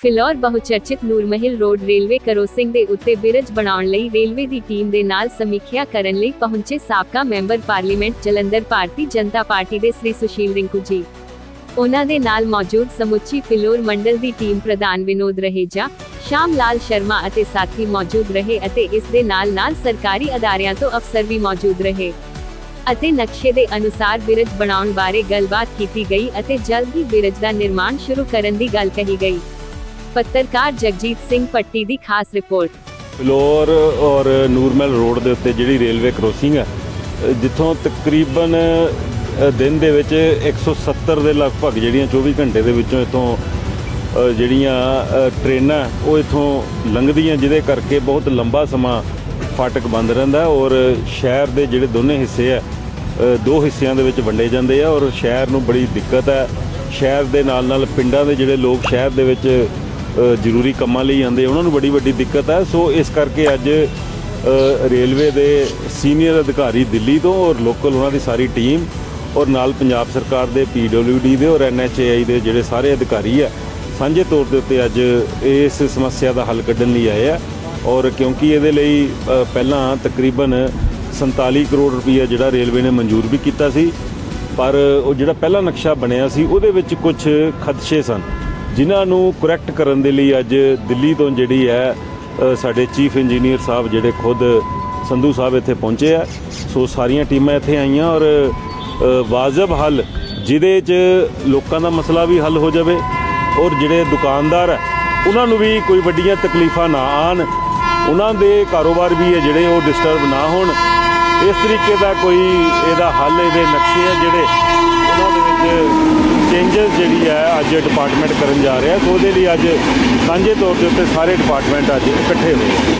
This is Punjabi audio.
ਫਿਲੌਰ ਬਹੁਚਰਚਿਤ ਨੂਰਮਹਿਲ ਰੋਡ ਰੇਲਵੇ ਕਰੋਸਿੰਗ ਦੇ ਉੱਤੇ ਬ੍ਰਿਜ ਬਣਾਉਣ ਲਈ ਰੇਲਵੇ ਦੀ ਟੀਮ ਦੇ ਨਾਲ ਸਮੀਖਿਆ ਕਰਨ ਲਈ ਪਹੁੰਚੇ ਸਾਬਕਾ member parliament Jalandhar Bharatiya Janata party ਦੇ ਸ੍ਰੀ ਸੁਸ਼ੀਲ ਰਿੰਕੂ ਜੀ। ਉਹਨਾਂ ਦੇ ਨਾਲ ਮੌਜੂਦ ਸਮੁੱਚੀ ਫਿਲੌਰ ਮੰਡਲ ਦੀ ਟੀਮ ਪ੍ਰਧਾਨ ਵਿਨੋਦ ਰਹੇਜਾ, ਸ਼ਾਮ ਲਾਲ ਸ਼ਰਮਾ ਅਤੇ ਸਾਥੀ ਮੌਜੂਦ ਰਹੇ ਅਤੇ ਇਸ ਦੇ ਨਾਲ ਨਾਲ ਸਰਕਾਰੀ ਅਦਾਰਿਆਂ ਤੋਂ ਅਫਸਰ ਵੀ ਮੌਜੂਦ ਰਹੇ। ਅਤੇ ਨਕਸ਼ੇ ਦੇ ਅਨੁਸਾਰ ਬਿਰਜ ਬਣਾਉਣ ਬਾਰੇ ਗੱਲਬਾਤ ਕੀਤੀ ਗਈ ਅਤੇ ਜਲਦ ਹੀ ਬਿਰਜ ਦਾ ਨਿਰਮਾਣ ਸ਼ੁਰੂ ਕਰਨ ਦੀ ਗੱਲ ਕਹੀ ਗਈ। ਪੱਤਰਕਾਰ ਜਗਜੀਤ ਸਿੰਘ ਪੱਟੀ ਦੀ ਖਾਸ ਰਿਪੋਰਟ। ਫਲੋਰ ਔਰ ਨੂਰਮਹਿਲ ਰੋਡ ਦੇ ਉੱਤੇ ਜਿਹੜੀ ਰੇਲਵੇ ਕ੍ਰੋਸਿੰਗ ਹੈ ਜਿੱਥੋਂ ਤਕਰੀਬਨ ਦਿਨ ਦੇ ਵਿੱਚ 170 ਦੇ ਲਗਭਗ ਜਿਹੜੀਆਂ 24 ਘੰਟੇ ਦੇ ਵਿੱਚੋਂ ਇਥੋਂ ਜਿਹੜੀਆਂ ਅ, ਟ੍ਰੇਨਾਂ ਉਹ ਇਥੋਂ ਲੰਘਦੀਆਂ ਜਿਹਦੇ ਕਰਕੇ ਬਹੁਤ ਲੰਬਾ ਸਮਾਂ ਫਾਟਕ ਬੰਦ ਰਹਿੰਦਾ ਔਰ ਸ਼ਹਿਰ ਦੇ ਜਿਹੜੇ ਦੋਨੇ ਹਿੱਸੇ ਆ ਦੋ ਹਿੱਸਿਆਂ ਦੇ ਵਿੱਚ ਵੰਡੇ ਜਾਂਦੇ ਆ ਔਰ ਸ਼ਹਿਰ ਨੂੰ ਬੜੀ ਦਿੱਕਤ ਹੈ। ਸ਼ਹਿਰ ਦੇ ਨਾਲ ਨਾਲ ਪਿੰਡਾਂ ਦੇ ਜਿਹੜੇ ਲੋਕ ਸ਼ਹਿਰ ਦੇ ਵਿੱਚ ਜ਼ਰੂਰੀ ਕੰਮਾਂ ਲਈ ਆਉਂਦੇ, ਉਹਨਾਂ ਨੂੰ ਬੜੀ ਵੱਡੀ ਦਿੱਕਤ ਹੈ ਸੋ ਇਸ ਕਰਕੇ ਅੱਜ ਰੇਲਵੇ ਦੇ ਸੀਨੀਅਰ ਅਧਿਕਾਰੀ ਦਿੱਲੀ ਤੋਂ ਔਰ ਲੋਕਲ ਉਹਨਾਂ ਦੀ ਸਾਰੀ ਟੀਮ ਔਰ ਨਾਲ ਪੰਜਾਬ ਸਰਕਾਰ ਦੇ ਪੀਡਬਲਿਊਡੀ ਦੇ ਔਰ ਐਨਐਚਏਆਈ ਦੇ ਜਿਹੜੇ ਸਾਰੇ ਅਧਿਕਾਰੀ ਆ, ਸਾਂਝੇ ਤੌਰ ਦੇ ਉੱਤੇ ਅੱਜ ਇਸ ਸਮੱਸਿਆ ਦਾ ਹੱਲ ਕੱਢਣ ਲਈ ਆਏ ਆ। ਔਰ ਕਿਉਂਕਿ ਇਹਦੇ ਲਈ ਪਹਿਲਾਂ ਤਕਰੀਬਨ 47 ਕਰੋੜ ਰੁਪਈਆ ਜਿਹੜਾ ਰੇਲਵੇ ਨੇ ਮਨਜ਼ੂਰ ਵੀ ਕੀਤਾ ਸੀ। ਪਰ ਉਹ ਜਿਹੜਾ ਪਹਿਲਾ ਨਕਸ਼ਾ ਬਣਿਆ ਸੀ, ਉਹਦੇ ਵਿੱਚ ਕੁਝ ਖਦਸ਼ੇ ਸਨ। ਜਿਨ੍ਹਾਂ ਨੂੰ ਕਰੈਕਟ ਕਰਨ ਦੇ ਲਈ ਅੱਜ ਦਿੱਲੀ ਤੋਂ ਜਿਹੜੀ ਹੈ ਸਾਡੇ ਚੀਫ ਇੰਜੀਨੀਅਰ ਸਾਹਿਬ ਜਿਹੜੇ ਖੁਦ ਸੰਧੂ ਸਾਹਿਬ ਇੱਥੇ ਪਹੁੰਚੇ ਆ। ਸੋ ਸਾਰੀਆਂ ਟੀਮਾਂ ਇੱਥੇ ਆਈਆਂ ਔਰ ਵਾਜਬ ਹੱਲ ਜਿਹਦੇ 'ਚ ਲੋਕਾਂ ਦਾ ਮਸਲਾ ਵੀ ਹੱਲ ਹੋ ਜਾਵੇ ਔਰ ਜਿਹੜੇ ਦੁਕਾਨਦਾਰ ਹੈ ਉਹਨਾਂ ਨੂੰ ਵੀ ਕੋਈ ਵੱਡੀਆਂ ਤਕਲੀਫਾਂ ਨਾ ਆਣ ਉਹਨਾਂ ਦੇ ਕਾਰੋਬਾਰ ਵੀ ਹੈ ਜਿਹੜੇ ਉਹ ਡਿਸਟਰਬ ਨਾ ਹੋਣ। ਇਸ ਤਰੀਕੇ ਦਾ ਕੋਈ ਇਹਦਾ ਹੱਲ, ਇਹਦੇ ਨਕਸ਼ੇ ਆ ਜਿਹੜੇ ਉਹਨਾਂ ਦੇ ਵਿੱਚ ਅੱਜ ਡਿਪਾਰਟਮੈਂਟ ਕਰਨ ਜਾ ਰਿਹਾ ਸੋ ਉਹਦੇ ਲਈ ਅੱਜ ਸਾਂਝੇ ਤੌਰ ਦੇ ਉੱਤੇ ਸਾਰੇ ਡਿਪਾਰਟਮੈਂਟ ਅੱਜ ਇਕੱਠੇ ਹੋਏ